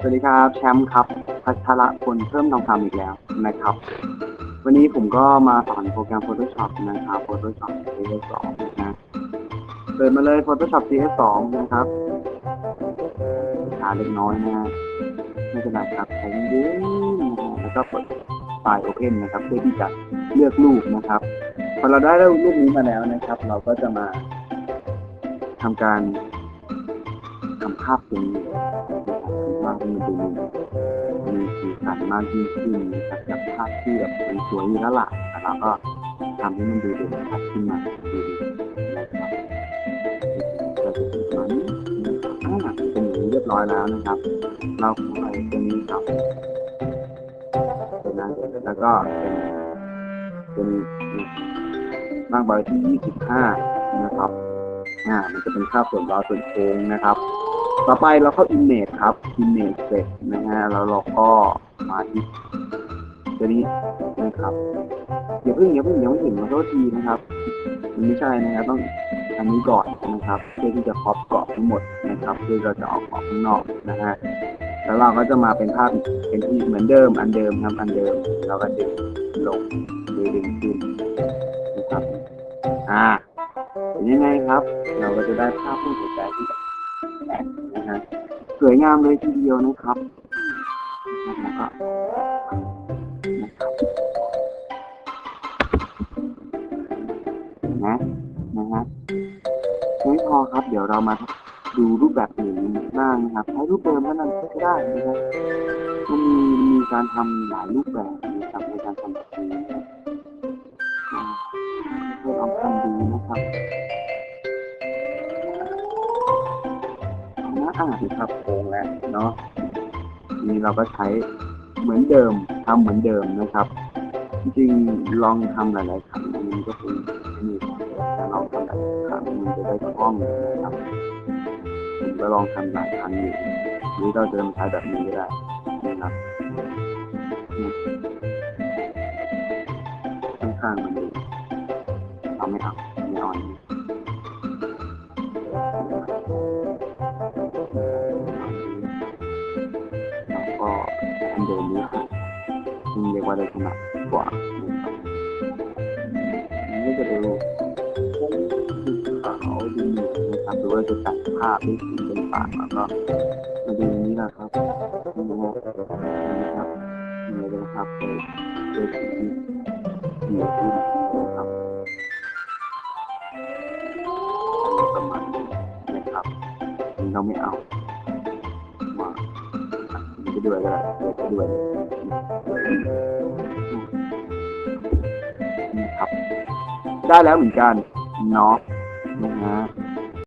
สวัสดีครับแชมป์ครับพัชระพลเพิ่มทองคำอีกแล้วนะครับ วันนี้ผมก็มาสอนโปรแกรม Photoshop นะครับ Photoshop CS2 นะเปิดมาเลย Photoshop CS2 นะครับช้าเล็กน้อยนะไม่เป็นไรครับใช้ดื้อนะฮะแล้วก็เปิดไฟล์ Open นะครับ เพื่อที่จะเลือกรูปนะครับพอเราได้รูปนี้มาแล้วนะครับ เราก็จะมาทำการทำภาพตรงนี้ ว่าให้มันดูมีสีสันมากยิ่งขึ้นนะครับจากภาพที่แบบสวยๆอยู่แล้วล่ะแต่เราก็ทำให้มันดูเด่นชัดขึ้นมาดูดีนะครับก็จะเป็นประมาณนี้นะครับอ่าเป็นอย่างนี้เรียบร้อยแล้วนะครับ เราเข้าไปตรงนี้ครับนนั้นแล้วก็เป็นเป็นมากใบที่ 25 นะครับอ่ามันจะเป็นค่าส่วนราส่วนโค้งนะครับ ต่อไปเราเข้า image ครับ image เสร็จนะฮะแล้วเราก็มาที่ตัวนี้นะครับอย่าเพิ่งอย่าเพิ่งอยังไม่งถึงขอโทษทีนะครับมันไม่ใช่นะครับต้องอันนี้ก่อนนะครับเพื่อที่จะครอบเกาะทั้งหมดนะครับเพื่อเราจะออกออกข้างนอกนะฮะแล้วเราก็จะมาเป็นภาพเป็นที่เหมือนเดิม อันเดิมครับอันเดิมเราก็ดึงลงดึงดึงขึ้นนะครับอ่าเป็นยังไงครับ เราก็จะได้ภาพผู้สนใจที่ สวยงามเลยทีเดียวนะครับแล้วก็นะนะฮะไม่พอครับ เดี๋ยวเรามาดูรูปแบบอื่นบ้างนะครับใช้รูปเดิมเท่านั้นก็ได้นะครับมันมีมีการทำหลายรูปแบบนะครับในการทำแบบนี้นะครับลองทำดูนะครับ นะอ่านครับโค้งแล้วเนาะนี้เราก็ใช้เหมือนเดิมทำเหมือนเดิมนะครับ จริงๆลองทำหลาย ๆ ครั้งมันก็เป็นนี่แต่ลองทำหลายๆครั้งมันจะได้คล่องนะครับผมก็ลองทำหลายครั้งอยู่หรือเราจะใช้แบบนี้ก็ได้นะครับข้างๆมันดีเอาไม่เอาไม่เอาอัน เดิมนี้ค่ะซึ่งเรียกว่าได้ขนาดกว่านะครับมันก็จะดูคงดูขาดูเหนือนะครับหรือว่าจะตัดภาพด้วยสีเป็นปากแล้วก็มาดูนี้นะครับนี่นะครับนี่เลยนะครับเป็นสีที่เหนือขึ้นนะครับประมาณนี้นะครับเราไม่เอา มันจะด้วยก็ได้เดี๋ยวจะด้วยครับ ได้แล้วเหมือนกันเนาะ